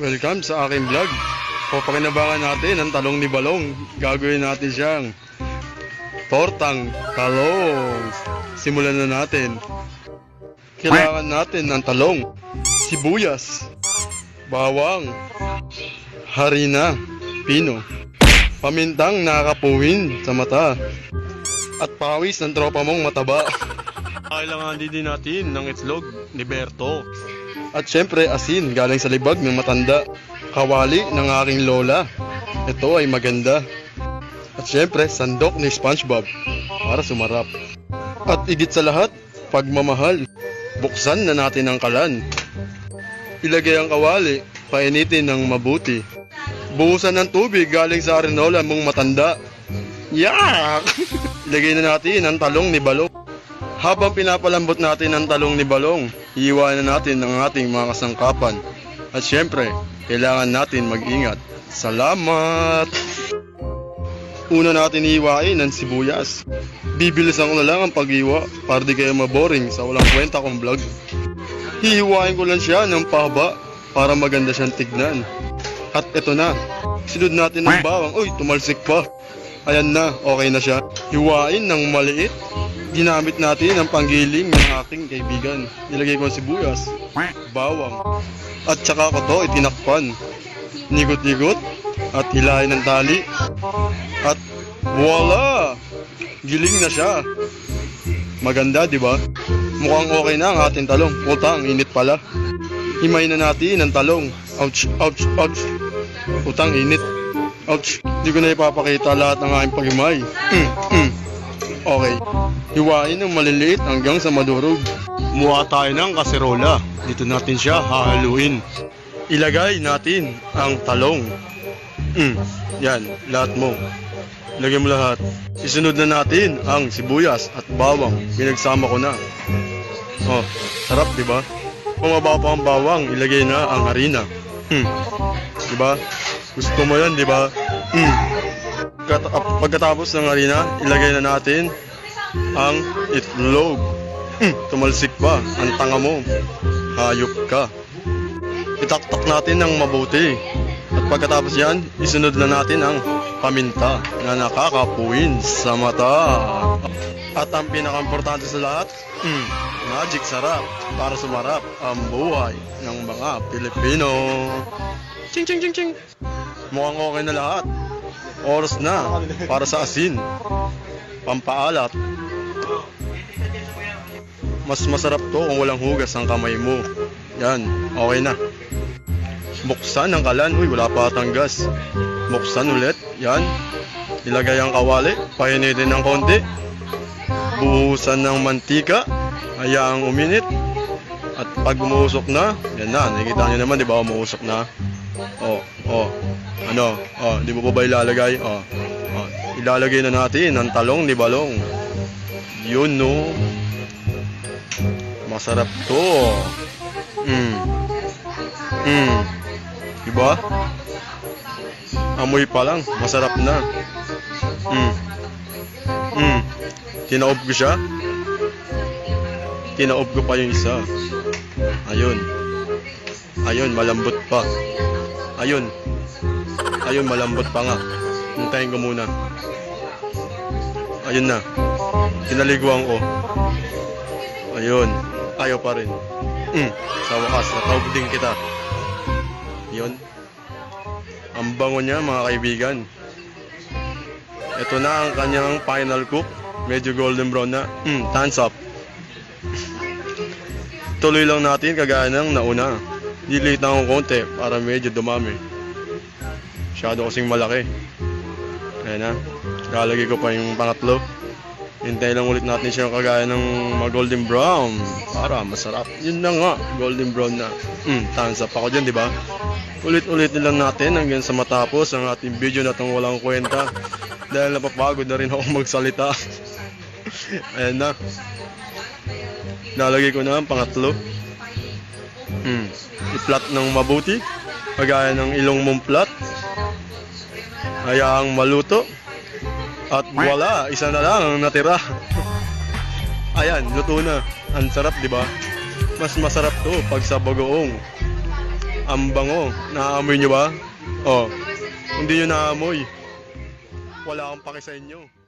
Welcome sa aking vlog. Papakinabangan natin ang talong ni Balong. Gagawin natin siyang tortang talong. Simulan na natin. Kailangan natin ng talong, sibuyas, bawang, harina, pino, pamintang nakakapuwin sa mata, at pawis ng tropa mong mataba. Kailangan din natin ng itlog ni Berto. At syempre asin galing sa libag ng matanda. Kawali ng aking lola. Ito ay maganda. At syempre sandok ni Spongebob para sumarap. At igit sa lahat, pagmamahal. Buksan na natin ang kalan. Ilagay ang kawali, painitin ng mabuti. Buhusan ng tubig galing sa arenola mong matanda. Yak! Ilagay na natin ang talong ni Balong. Habang pinapalambot natin ang talong ni Balong, iiwanan natin ang ating mga kasangkapan. At syempre, kailangan natin mag-ingat. Salamat! Una natin iiwain ang sibuyas. Bibilisan ko na lang ang pag-iwa para di kayo maboring sa walang kwenta kong vlog. Hihiwain ko lang siya ng pahaba para maganda siyang tignan. At eto na, sinod natin ng bawang. Uy, tumalsik pa. Ayan na, okay na siya. Hiwain ng maliit. Ginamit natin ang panggiling ng aking kaibigan. Nilagay ko sibuyas, bawang, at saka ko to itinakpan. Nigot-nigot at hilahin ng tali. At voila! Giling na siya. Maganda, di ba? Mukhang okay na ang ating talong. Puta, ang init pala. Himay na natin ang talong. Ouch, ouch, ouch. Putang init. Ouch. Di ko na ipapakita lahat ng aking paghimay. Mm. Okay. Hiwain ng maliliit hanggang sa madurog. Muha tayo ng kaserola. Dito natin siya hahaluin. Ilagay natin ang talong. Mm, yan, lahat mo. Lagay mo lahat. Isunod na natin ang sibuyas at bawang. Pinagsama ko na. Oh, sarap, di ba? Bumaba pa ang bawang, ilagay na ang harina. Hmm. Di ba? Gusto mo yan, di ba? Hmm. Kat- ap- pagkatapos ng harina, ilagay na natin ang itlog. Hmm. Tumalsik pa, ang tanga mo. Hayop ka. Itaktak natin ng mabuti. At pagkatapos yan, isunod na natin ang paminta na nakakapuwin sa mata. At ang pinakaimportante sa lahat, mm, magic sarap para sumarap ang buhay ng mga Pilipino. Ching ching ching ching. Mukhang okay na lahat. Oras na para sa asin. Pampaalat. Mas masarap to kung walang hugas ang kamay mo. Yan, okay na. Buksan ang kalan. Uy, wala pa atang gas. Buksan ulit. Yan. Ilagay ang kawali. Painitin ng konti. Buhusan ng mantika. Hayaang uminit. At pag umuusok na, yan na. Nakikita nyo naman, di ba? Umuusok na. Oh, oh. Ano? Oh, di mo pa ba ilalagay? Oh. Ilalagay na natin ang talong ni Balong. Yun, no? Masarap to. Mm. Mm. Diba? Amoy pa lang, masarap na. Mm. Mm. Tinaob ko siya. Tinaob ko pa yung isa. Ayun. Ayun, malambot pa. Ayun. Ayun, malambot pa nga. Hintayin ko muna. Ayun na. Kinaliguan ko. Ayun. Ayaw pa rin. Mm. Sa wakas, nataob din kita. Yun. Ang bango niya mga kaibigan. Ito na ang kanyang final cook. Medyo golden brown na. Mm, thumbs up. Tuloy lang natin kagaya ng nauna. Delete na akong konti para medyo dumami. Masyado kasing malaki. Ayan na. Lalagay ko pa yung pangatlo. Hintay lang ulit natin siya kagaya ng mga golden brown para masarap. Yun na nga, golden brown na. Mm, thumbs up ako dyan, di ba? Ulit-ulit lang natin hanggang sa matapos ang ating video na itong walang kwenta. Dahil napapagod na rin ako magsalita. Ayan na. Lalagay ko na ang pangatlo. Mm, i-flat ng mabuti. Kagaya ng ilong mong flat. Hayaang maluto. At wala, isa na lang ang natira. Ayan, luto na. Ang sarap, di ba? Mas masarap to pag sa bagoong. Ang bango. Naaamoy nyo ba? Oh. Hindi nyo naamoy. Wala akong pake sa inyo.